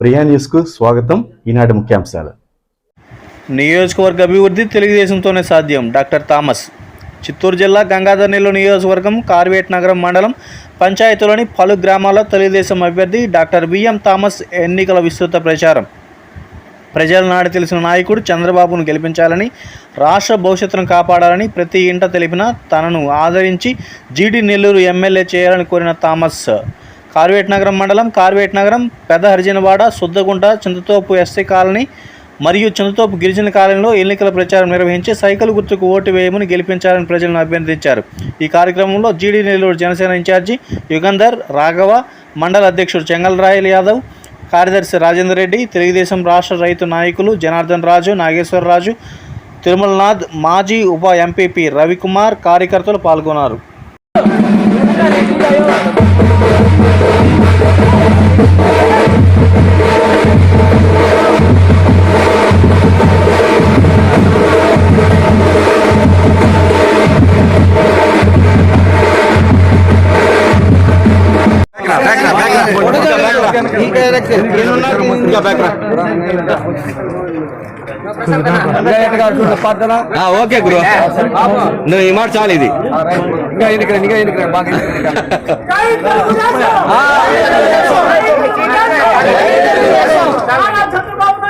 ప్రియా న్యూస్కు స్వాగతం. ఈనాటి ముఖ్యాంశాలు. నియోజకవర్గ అభివృద్ధి తెలుగుదేశంతోనే సాధ్యం. Doctor Thomas. చిత్తూరు జిల్లా గంగాధర్ నెల్లూరు నియోజకవర్గం కార్వేట్ నగరం మండలం పంచాయతీలోని పలు గ్రామాల్లో తెలుగుదేశం అభ్యర్థి డాక్టర్ బిఎం థామస్ ఎన్నికల విస్తృత ప్రచారం. ప్రజల నాడు తెలిసిన నాయకుడు చంద్రబాబును గెలిపించాలని రాష్ట్ర భవిష్యత్తును కాపాడాలని ప్రతి ఇంట తెలిపిన తనను ఆదరించి జీడి నెల్లూరు ఎమ్మెల్యే చేయాలని కోరిన థామస్. కార్వేట్ నగరం మండలం Karvetinagaram Pedda Harijanawada Suddagunta Chinthathopu SC colony మరియు చిందతోపు గిరిజన కాలనీలో ఎన్నికల ప్రచారం నిర్వహించి సైకిల్ గుర్తుకు ఓటు వేయమని గెలిపించాలని ప్రజలను అభ్యర్థించారు. ఈ కార్యక్రమంలో జీడీ నెల్లూరు జనసేన ఇన్ఛార్జి యుగంధర్ రాఘవ మండల అధ్యక్షుడు చెంగల్రాయల్ యాదవ్ కార్యదర్శి రాజేందర్ రెడ్డి తెలుగుదేశం రాష్ట్ర రైతు నాయకులు జనార్దన్ రాజు నాగేశ్వరరాజు తిరుమలనాథ్ మాజీ ఉప ఎంపీపీ రవికుమార్ కార్యకర్తలు పాల్గొన్నారు. ఓకే గురు. నువ్వు ఈ మాట చాలు ఇది. ఇంకా ఎన్నికలు ఇంకా ఎన్నికలు బాగా చంద్రబాబు